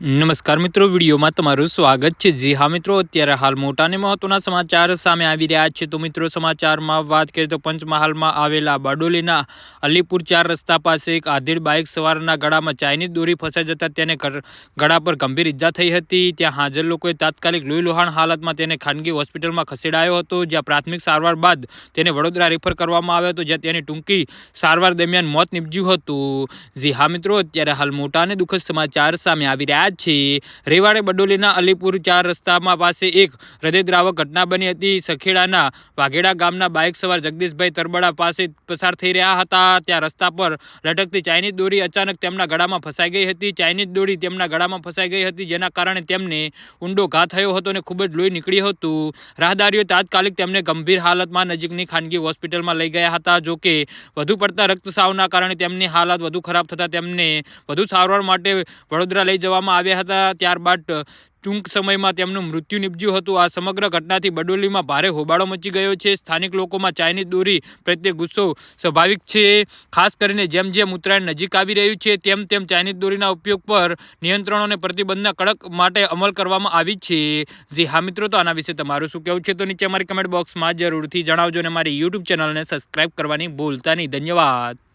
નમસ્કાર મિત્રો, વિડીયોમાં તમારું સ્વાગત છે. જી હા મિત્રો, અત્યારે હાલ મોટા અને મહત્વના સમાચાર સામે આવી રહ્યા છે. તો મિત્રો, સમાચારમાં વાત કરીએ તો પંચમહાલમાં આવેલા બારડોલીના અલીપુર ચાર રસ્તા પાસે એક આધેડ બાઇક સવારના ગળામાં ચાઇનીઝ દોરી ફસાઈ જતા તેને ગળા પર ગંભીર ઇજા થઈ હતી. ત્યાં હાજર લોકોએ તાત્કાલિક લોહીલુહાણ હાલતમાં તેને ખાનગી હોસ્પિટલમાં ખસેડાયો હતો, જ્યાં પ્રાથમિક સારવાર બાદ તેને વડોદરા રેફર કરવામાં આવ્યો હતો, જ્યાં તેની ટૂંકી સારવાર દરમિયાન મોત નીપજ્યું હતું. જી હા મિત્રો, અત્યારે હાલ મોટા અને દુઃખદ સમાચાર સામે આવી રહ્યા છે રેવાડે બડોલીના અલીપુર ચાર રસ્તામાં પાસે એક હૃદયદ્રાવક ઘટના બની હતી. સખેડાના વાઘેડા ગામના બાઇક સવાર જગદીશભાઈ તરબડા પાસે પસાર થઈ રહ્યા હતા. ત્યાં રસ્તા પર લટકતી ચાઇનીઝ દોરી અચાનક તેમના ગળામાં ફસાઈ ગઈ હતી. ચાઇનીઝ દોરી તેમના ગળામાં ફસાઈ ગઈ હતી, જેના કારણે તેમને ઊંડો ઘા થયો હતો અને ખૂબ જ લોહી નીકળ્યું હતું. રાહદારીઓ તાત્કાલિક તેમને ગંભીર હાલતમાં નજીકની ખાનગી હોસ્પિટલમાં લઈ ગયા હતા. જો કે વધુ પડતા રક્તસ્રાવના કારણે તેમની હાલત વધુ ખરાબ થતાં તેમને વધુ સારવાર માટે વડોદરા લઈ જવામાં આવ્યા હતા ત્યારબાદ ટૂંક સમયમાં તેમનું મૃત્યુ નિપજ્યું હતું. આ સમગ્ર ઘટનાથી બડોલીમાં ભારે હોબાળો મચી ગયો છે. સ્થાનિક લોકોમાં ચાઇનીઝ દોરી પ્રત્યે ગુસ્સો સ્વાભાવિક છે. ખાસ કરીને જેમ જેમ ઉત્તરાયણ નજીક આવી રહ્યું છે, તેમ તેમ ચાઇનીઝ દોરીના ઉપયોગ પર નિયંત્રણો અને પ્રતિબંધના કડક માટે અમલ કરવામાં આવી છે. જી હા, મિત્રો, તો આના વિશે તમારું શું કહેવું છે? તો નીચે અમારી કમેન્ટ બોક્સમાં જરૂરથી જણાવજો અને મારી યુટ્યુબ ચેનલને સબસ્ક્રાઈબ કરવાની ભૂલતા નહીં. ધન્યવાદ.